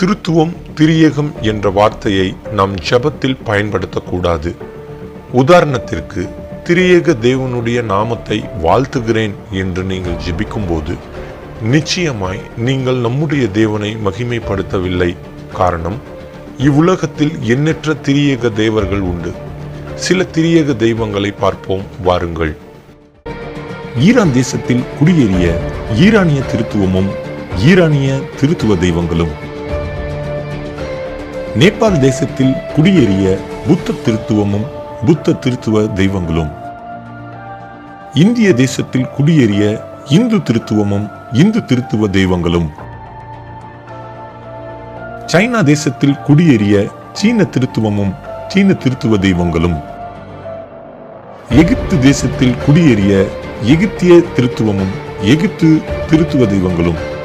திருத்துவம் திரியேகம் என்ற வார்த்தையை நாம் ஜெபத்தில் பயன்படுத்தக்கூடாது. உதாரணத்திற்கு திரியேக தேவனுடைய நாமத்தை வாழ்த்துகிறேன் என்று நீங்கள் ஜெபிக்கும்போது நிச்சயமாய் நீங்கள் நம்முடைய தேவனை மகிமைப்படுத்தவில்லை. காரணம் இவ்வுலகத்தில் எண்ணற்ற திரியேக தேவர்கள் உண்டு. சில திரியேக தெய்வங்களை பார்ப்போம் வாருங்கள். ஈரான் தேசத்தில் குடியேறிய ஈரானிய திருத்துவமும் ஈரானிய திருத்துவ தெய்வங்களும் நேபாள் தேசத்தில் குடியேறிய புத்த திருத்துவமும் புத்த திருத்துவ தெய்வங்களும். இந்திய தேசத்தில் குடியேறிய இந்து திருத்துவமும் இந்து திருத்துவ தெய்வங்களும். சைனா தேசத்தில் குடியேறிய சீன திருத்துவமும் சீன திருத்துவ தெய்வங்களும். எகிப்து தேசத்தில் குடியேறிய எகிப்திய திருத்துவமும் எகிப்து திருத்துவ தெய்வங்களும்.